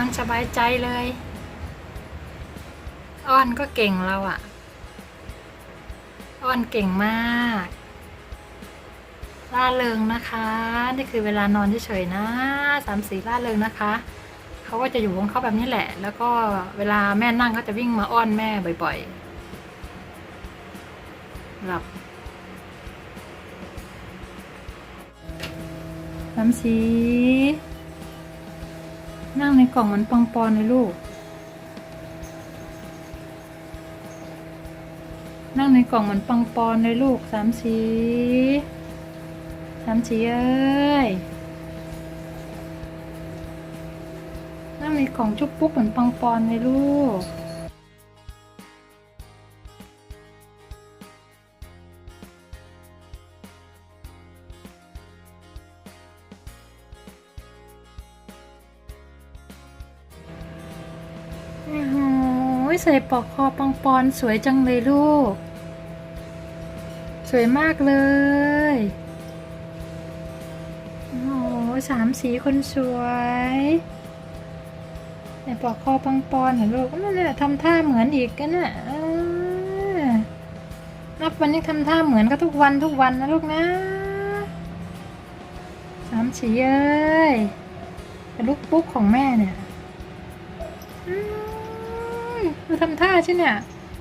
อนสบายใจเลย อ้อนก็เก่งเราอะอ้อนเก่งมากล่าเริงนะคะ นี่คือเวลานอนเฉยๆนะสามสีล่าเริงนะคะเขาก็จะอยู่ของเขาแบบนี้แหละ แล้วก็เวลาแม่นั่งเขาจะวิ่งมาอ้อนแม่บ่อยๆหลับสามสี นั่งในกล่องเหมือนปังปอนเลยลูก นั่งในกล่องเหมือนปังปอนเลยลูกสามสีสามสีเอ้ย นั่งในกล่องชุบปุ๊บเหมือนปังปอนเลยลูก ใส่ปลอกคอปังปอนสวยจังเลยลูก สวยมากเลยโอ้สามสีคนสวยใส่ปลอกคอปังปอนเหรอลูกนั่นแหละทำท่าเหมือนอีกกันน่ะนับวันนี้ทำท่าเหมือนก็ทุกวันทุกวันนะลูกนะสามสีเอ้ยลูกปุ๊กของแม่เนี่ย มดูทำท่าใช่เนี่ย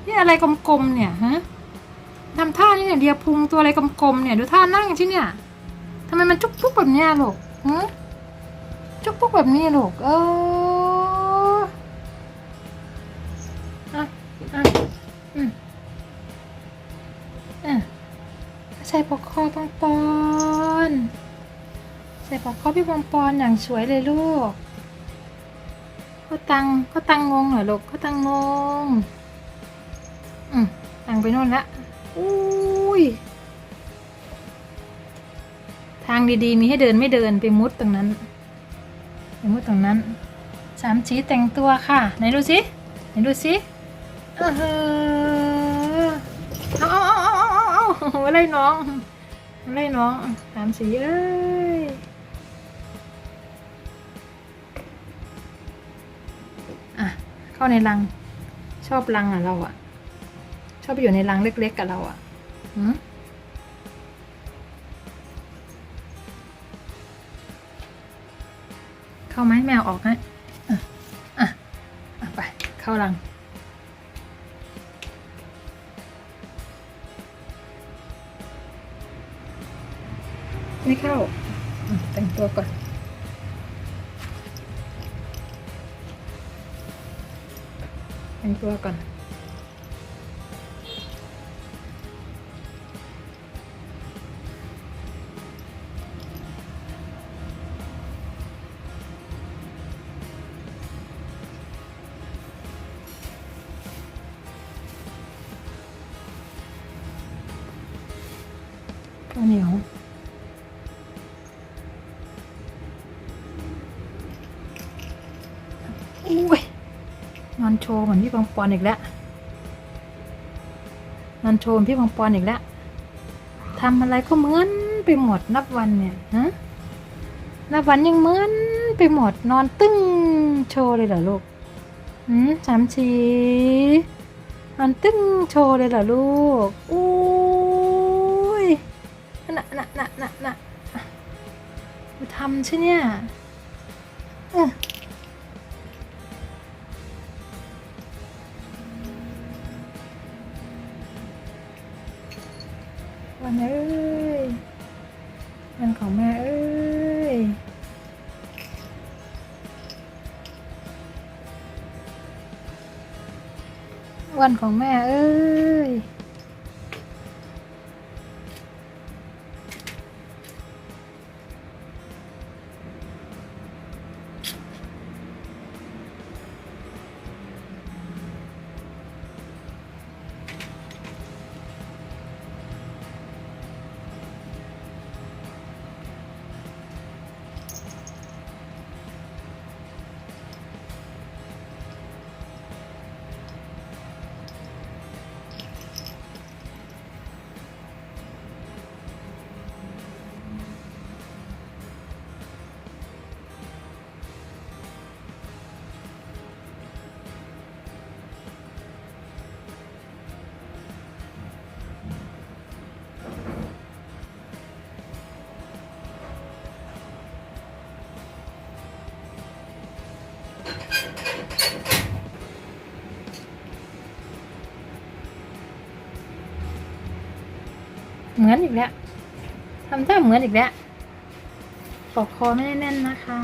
นี่อะไรกลมๆเนี่ยฮะทำท่านี่เนี่ยเดียพุงตัวอะไรกลมๆเนี่ยดูท่านั่งใช่เนี่ยทำไมมันจุกปุ๊กแบบเนี้ยลูกฮะจุกปุ๊กแบบนี้ลูกเอออะอะอืมอะใส่ปอกคอปังปอนใส่ปอกคอพี่ปังปอนอย่างสวยเลยลูก เขาตังเขาตังงงเหรอลูกเขาตังงง อืมตังไปโน่นละอุ้ย ทางดีๆ มีให้เดินไม่เดินไปมุดตรงนั้น ไปมุดตรงนั้น สามชีแต่งตัวค่ะ ไหนดูสิไหนดูสิเออเอาเอาเอาเอาเอาเอาเอาอะไรน้องอะไรน้องสามสีเอ้ย เข้าในรัง ชอบรังอะเราอะ ชอบไปอยู่ในรังเล็ก ๆ กับเราอะหืมเข้าไหมแมวออกให้อะอะอะไป เข้ารังไม่เข้าแต่งตัวก่อน แต่งตัวก่อนข้ โชว์เหมือนพี่ปังปอนอีกแล้วนอนโชว์เหมือนพี่ปังปอนอีกแล้วทำอะไรก็เหมือนไปหมดนับวันเนี่ยฮะนับวันยังเหมือนไปหมดนอนตึ้งโชว์เลยเหรอลูกอืมสามชีนอนตึ้งโชว์เลยเหรอลูกอุ้ยน่ะน่ะน่ะน่ะน่ะทำใช่เนี่ยออ วันเอ้ยวันของแม่เอ้ยวันของแม่เอ้ย เหมือนอีกแล้วทำท่าเหมือนอีกแล้วปอกคอไม่ได้แน่นนะคะ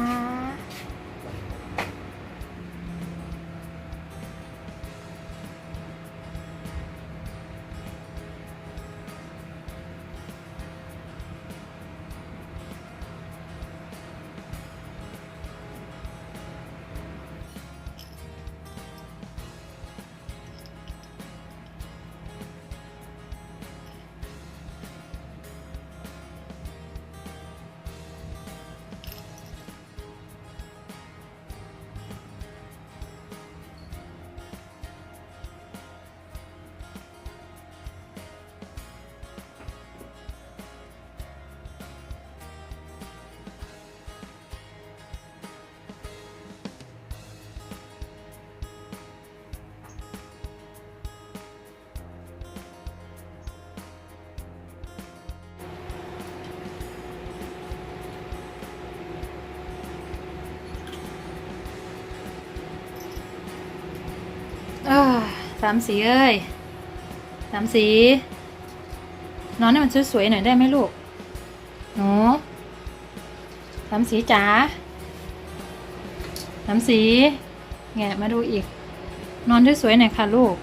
สามสีเอ้ยสามสี นอนให้มันสวยๆหน่อยได้ไหมลูก หนูสามสีจ๋าสามสีแงะมาดูอีก นอนสวยๆหน่อยค่ะลูก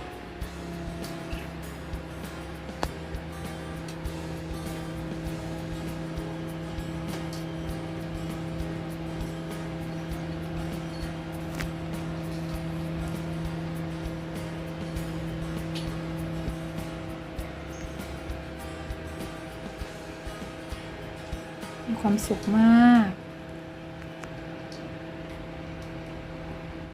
มีความสุขมาก